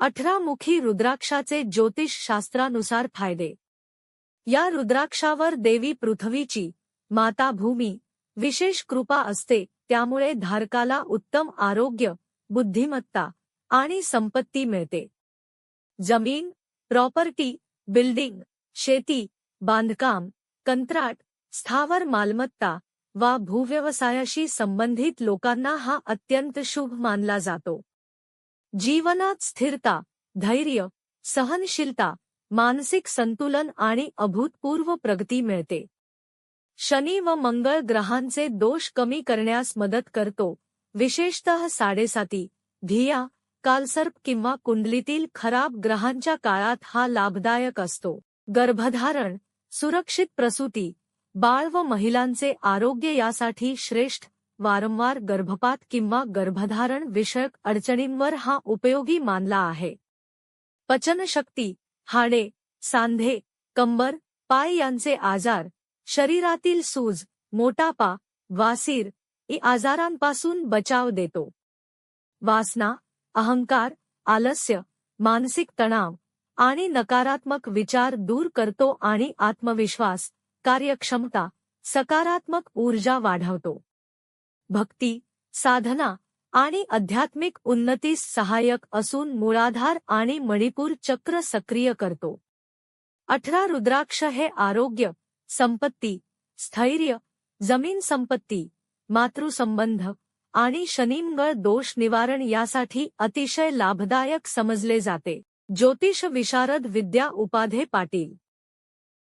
अठरा मुखी रुद्राक्षाचे ज्योतिषशास्त्रानुसार फायदे. या रुद्राक्षावर देवी पृथ्वीची माता भूमी विशेष कृपा असते त्यामुळे धारकाला उत्तम आरोग्य बुद्धिमत्ता आणि संपत्ती मिळते. जमीन प्रॉपर्टी बिल्डिंग शेती बांधकाम कंत्राट स्थावर मालमत्ता वा भूव्यवसायाशी संबंधित लोकांना हा अत्यंत शुभ मानला जातो. जीवनात स्थिरता धैर्य सहनशीलता मानसिक संतुलन आणि अभूतपूर्व प्रगती मिळते. शनी व मंगळ ग्रहांचे दोष कमी करण्यास मदत करतो. विशेषतः साडेसाती धिया कालसर्प किंवा कुंडलीतील खराब ग्रहांच्या काळात हा लाभदायक असतो. गर्भधारण सुरक्षित प्रसूती बाळ व महिलांचे आरोग्य यासाठी श्रेष्ठ वारंवार गर्भपात किंवा गर्भधारण विषयक अडचणींवर हा उपयोगी मानला आहे. पचनशक्ती, हाडे, सांधे, कंबर, पाय यांचे आजार, शरीरातील सूज, मोटापा, वासीर, इ आजारांपासून बचाव देतो. वासना, अहंकार, आलस्य, मानसिक तणाव आणि नकारात्मक विचार दूर करतो आणि आत्मविश्वास, कार्यक्षमता, सकारात्मक ऊर्जा वाढवतो. भक्ती, साधना आणि आध्यात्मिक उन्नतीस सहाय्यक असून मूळाधार आणि मणिपूर चक्र सक्रिय करतो. अठरा रुद्राक्ष हे आरोग्य, संपत्ती, स्थैर्य, ज़मीन संपत्ती, मातृसंबंध आणि शनिमंगळ दोष निवारण यासाठी अतिशय लाभदायक समजले जाते. ज्योतिष विशारद विद्या उपाधे पाटील